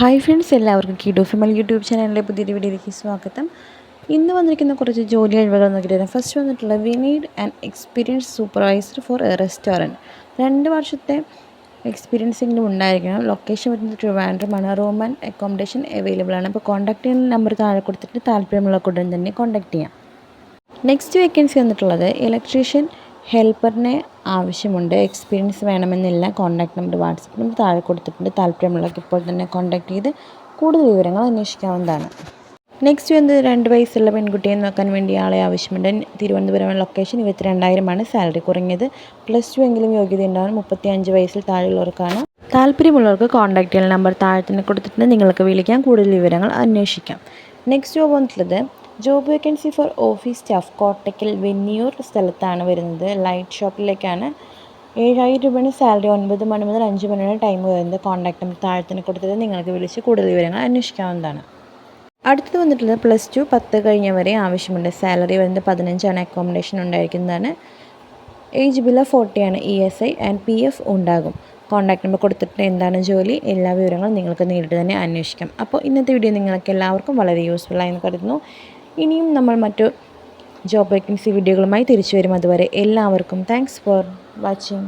Hi friends എല്ലാവർക്കും കിഡോ ഫിമൽ YouTube ചാനലിലെ പുതിയൊരു വീഡിയോയിലേക്ക് സ്വാഗതം. ഇന്ന് വന്നിരിക്കുന്ന കുറച്ച് ജോലി കഴിവുകൾ നോക്കിയിട്ട് ഫസ്റ്റ് വന്നിട്ടുള്ള we need and experience supervisor for a restaurant രണ്ട് വർഷത്തെ എക്സ്പീരിയൻസ് എങ്കിലും ഉണ്ടായിരിക്കണം. ലൊക്കേഷൻ വരുന്നത് ട്രിവാൻഡ്രമാണ് റൂം ആൻഡ് അക്കോമഡേഷൻ അവൈലബിൾ ആണ്. അപ്പോൾ കോൺടാക്ട് ചെയ്യുന്ന നമ്പർ താഴെ കൊടുത്തിട്ട് താല്പര്യമുള്ള കൂടെ തന്നെ കോൺടാക്ട് ചെയ്യാം. നെക്സ്റ്റ് വേക്കൻസി വന്നിട്ടുള്ളത് ഇലക്ട്രീഷ്യൻ ഹെൽപ്പറിനെ ആവശ്യമുണ്ട്. എക്സ്പീരിയൻസ് വേണമെന്നില്ല. കോൺടാക്ട് നമ്പർ വാട്സപ്പ് നമ്പർ താഴെ കൊടുത്തിട്ടുണ്ട്. താല്പര്യമുള്ളവർക്ക് ഇപ്പോൾ തന്നെ കോൺടാക്ട് ചെയ്ത് കൂടുതൽ വിവരങ്ങൾ അന്വേഷിക്കാവുന്നതാണ്. നെക്സ്റ്റ് വന്നത് രണ്ട് വയസ്സുള്ള പെൺകുട്ടിയെ നോക്കാൻ വേണ്ടി ആളെ ആവശ്യമുണ്ട്. തിരുവനന്തപുരം ലൊക്കേഷൻ ഇരുപത്തിരണ്ടായിരമാണ് സാലറി കുറഞ്ഞത്. പ്ലസ് ടു എങ്കിലും യോഗ്യത ഉണ്ടാവണം മുപ്പത്തി അഞ്ച് വയസ്സിൽ താഴെയുള്ളവർക്കാണ്. താല്പര്യമുള്ളവർക്ക് കോൺടാക്ട് ചെയ്യുന്ന നമ്പർ താഴെ തന്നെ കൊടുത്തിട്ടുണ്ട്. നിങ്ങൾക്ക് വിളിക്കാം. കൂടുതൽ വിവരങ്ങൾ അന്വേഷിക്കാം. നെക്സ്റ്റ് ജോബ് വന്നിട്ടുള്ളത് job vacancy for office staff Kottakkal Venniyur സ്ഥലത്താണ് വരുന്നത്. ലൈറ്റ് ഷോപ്പിലേക്കാണ് ഏഴായിരം രൂപയാണ് സാലറി ഒൻപത് മണി മുതൽ അഞ്ച് വരെ ടൈം വരുന്നത്. കോൺടാക്ട് നമ്പർ താഴത്തിന് കൊടുത്തത് നിങ്ങൾക്ക് വിളിച്ച് കൂടുതൽ വിവരങ്ങൾ അന്വേഷിക്കാവുന്നതാണ്. അടുത്തത് വന്നിട്ടുള്ളത് പ്ലസ് ടു പത്ത് കഴിഞ്ഞവരെ ആവശ്യമുണ്ട്. സാലറി വരുന്നത് പതിനഞ്ചാണ്. അക്കോമഡേഷൻ ഉണ്ടായിരിക്കുന്നതാണ്. Age ബില ഫോർട്ടിയാണ് E S I and P F ഉണ്ടാകും. കോൺടാക്ട് നമ്പർ കൊടുത്തിട്ട് എന്താണ് ജോലി? എല്ലാ വിവരങ്ങളും നിങ്ങൾക്ക് നേരിട്ട് തന്നെ അന്വേഷിക്കാം. അപ്പോൾ ഇന്നത്തെ വീഡിയോ നിങ്ങൾക്ക് എല്ലാവർക്കും വളരെ യൂസ്ഫുൾ എന്ന് കരുതുന്നു. ഇനിയും നമ്മൾ മറ്റു ജോബ് വേക്കൻസി വീഡിയോകളുമായി തിരിച്ചു വരും. അതുവരെ എല്ലാവർക്കും താങ്ക്സ് ഫോർ വാച്ചിങ്